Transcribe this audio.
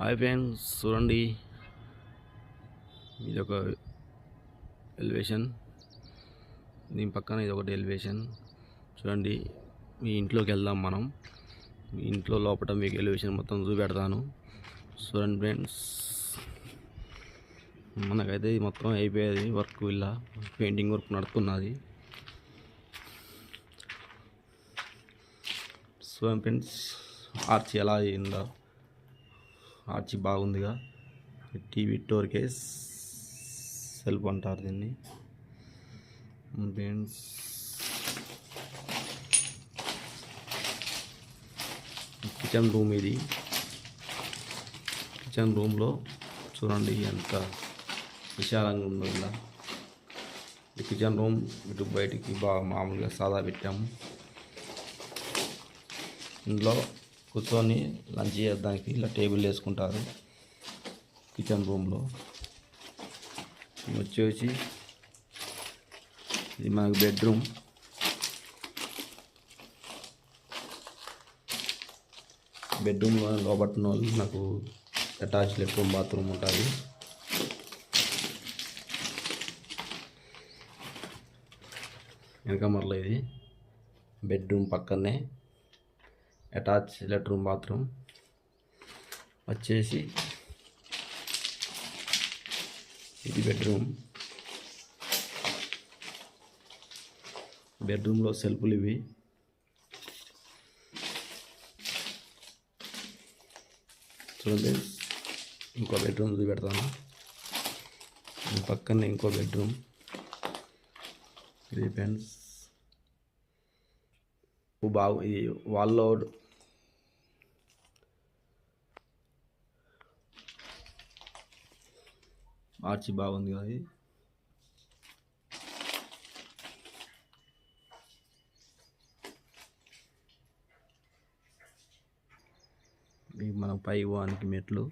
Hi friends చూడండి. ఇది ఒక ఎలివేషన్ దీని పక్కన ఇది ఒకటి ఎలివేషన్ చూడండి. మీ ఇంట్లోకి వెళ్దాం మనం. మీ ఇంట్లో లోపల మీకు ఎలివేషన్ మొత్తం చూపెడతాను. చూడండి ఫ్రెండ్స్ మనకైతే ఇది మొత్తం అయిపోయేది వర్క్ ఇలా పెయింటింగ్ వర్క్ నడుస్తున్నది. చూడండి ఫ్రెండ్స్ ఆర్చ్ ఎలా అయిందో. ఆర్చి బాగుందిగా. టీవీ టోర్ కేస్ సెల్ఫ్ అంటారు దీన్ని. ఫ్రెండ్స్ కిచెన్ రూమ్ ఇది. కిచెన్ రూమ్లో చూడండి ఎంత విశాలంగా ఉందో ఇలా. ఈ కిచెన్ రూమ్ ఇటు బయటికి బాగా మామూలుగా సాదా పెట్టాము. ఇందులో కూర్చొని లంచ్ చేయడానికి ఇలా టేబుల్ వేసుకుంటారు కిచెన్ రూమ్లో. వచ్చేసి ఇది మనకు బెడ్రూమ్. బెడ్రూమ్లో లోపట్టిన వాళ్ళు నాకు అటాచ్ లెట్రూమ్ బాత్రూమ్ ఉంటుంది. వెనక మరల ఇది బెడ్రూమ్ పక్కనే అటాచ్ లెట్రూమ్ బాత్రూమ్. వచ్చేసి ఇది బెడ్రూమ్. బెడ్రూమ్లో సెల్ఫ్లు ఇవి. చూడండి ఇంకో బెడ్రూమ్ చూపెడతాను పక్కన పక్కనే ఇంకో బెడ్రూమ్. ఇది ఫ్రెండ్స్ బాగు ఇది వాళ్ళలో ఆర్చి బాగుంది అది మనం పై వానికి మెట్లు.